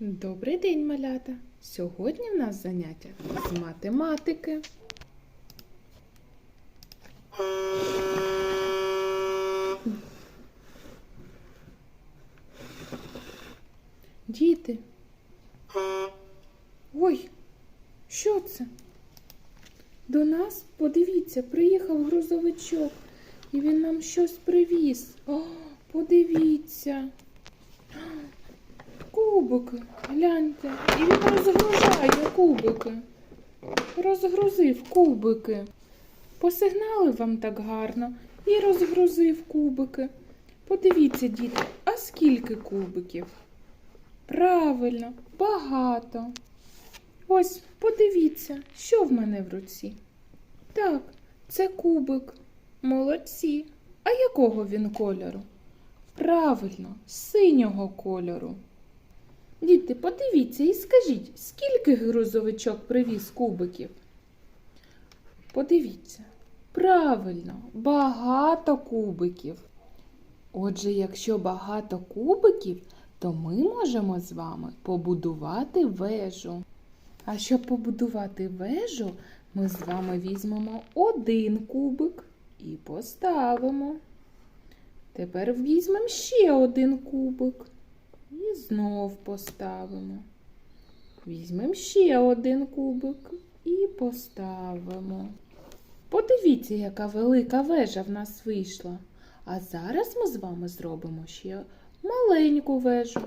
Добрий день, малята! Сьогодні в нас заняття з математики. Діти. Ой, що це? До нас, подивіться, приїхав грузовичок, і він нам щось привіз. О, подивіться. Кубики, гляньте, і він розгружає кубики. Розгрузив кубики. Посигналив вам так гарно і розгрузив кубики. Подивіться, діти, а скільки кубиків? Правильно, багато. Ось, подивіться, що в мене в руці. Так, це кубик. Молодці. А якого він кольору? Правильно, синього кольору. Діти, подивіться і скажіть, скільки грузовичок привіз кубиків? Подивіться. Правильно, багато кубиків. Отже, якщо багато кубиків, то ми можемо з вами побудувати вежу. А щоб побудувати вежу, ми з вами візьмемо один кубик і поставимо. Тепер візьмемо ще один кубик і знов поставимо. Візьмемо ще один кубик і поставимо. Подивіться, яка велика вежа в нас вийшла. А зараз ми з вами зробимо ще маленьку вежу.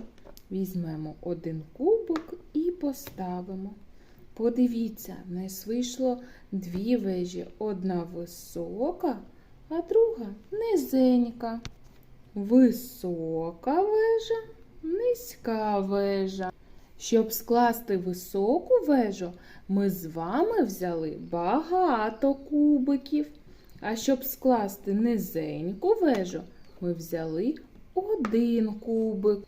Візьмемо один кубик і поставимо. Подивіться, в нас вийшло дві вежі. Одна висока, а друга низенька. Висока вежа, низька вежа. Щоб скласти високу вежу, ми з вами взяли багато кубиків. А щоб скласти низеньку вежу, ми взяли один кубик.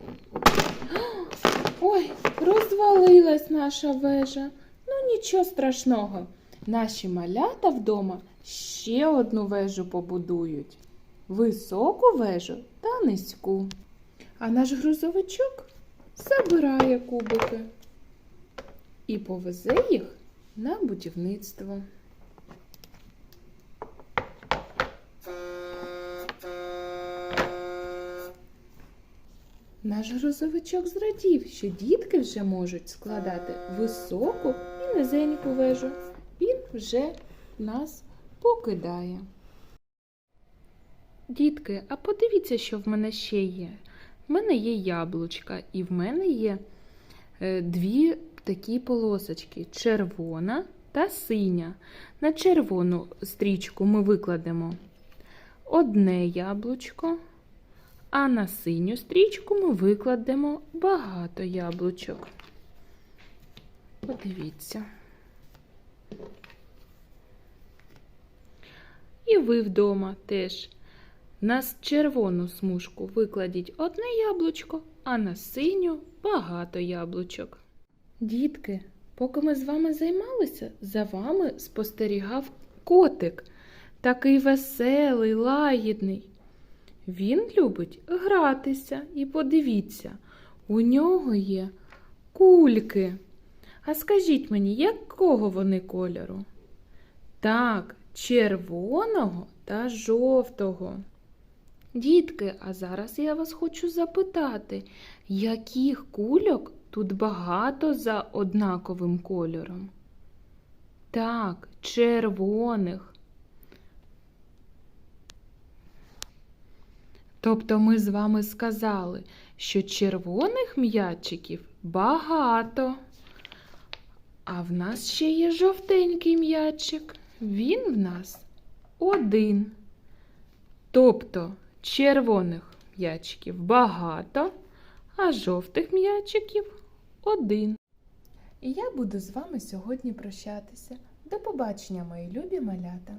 Ой, розвалилась наша вежа. Ну нічого страшного. Наші малята вдома ще одну вежу побудують. Високу вежу та низьку. А наш грузовичок забирає кубики і повезе їх на будівництво. Наш грузовичок зрадів, що дітки вже можуть складати високу і низеньку вежу. Він вже нас покидає. Дітки, а подивіться, що в мене ще є. В мене є яблучка, і в мене є е, дві такі полосочки червона та синя. На червону стрічку ми викладемо одне яблучко, а на синю стрічку ми викладемо багато яблучок. Подивіться. І ви вдома теж. На червону смужку викладіть одне яблучко, а на синю багато яблучок. Дітки, поки ми з вами займалися, за вами спостерігав котик. Такий веселий, лагідний. Він любить гратися і подивіться, у нього є кульки. А скажіть мені, якого вони кольору? Так, червоного та жовтого. Дітки, а зараз я вас хочу запитати, яких кульок тут багато за однаковим кольором? Так, червоних. Тобто ми з вами сказали, що червоних м'ячиків багато. А в нас ще є жовтенький м'ячик. Він в нас один. Тобто червоних м'ячиків багато, а жовтих м'ячиків один. І я буду з вами сьогодні прощатися. До побачення, мої любі малята!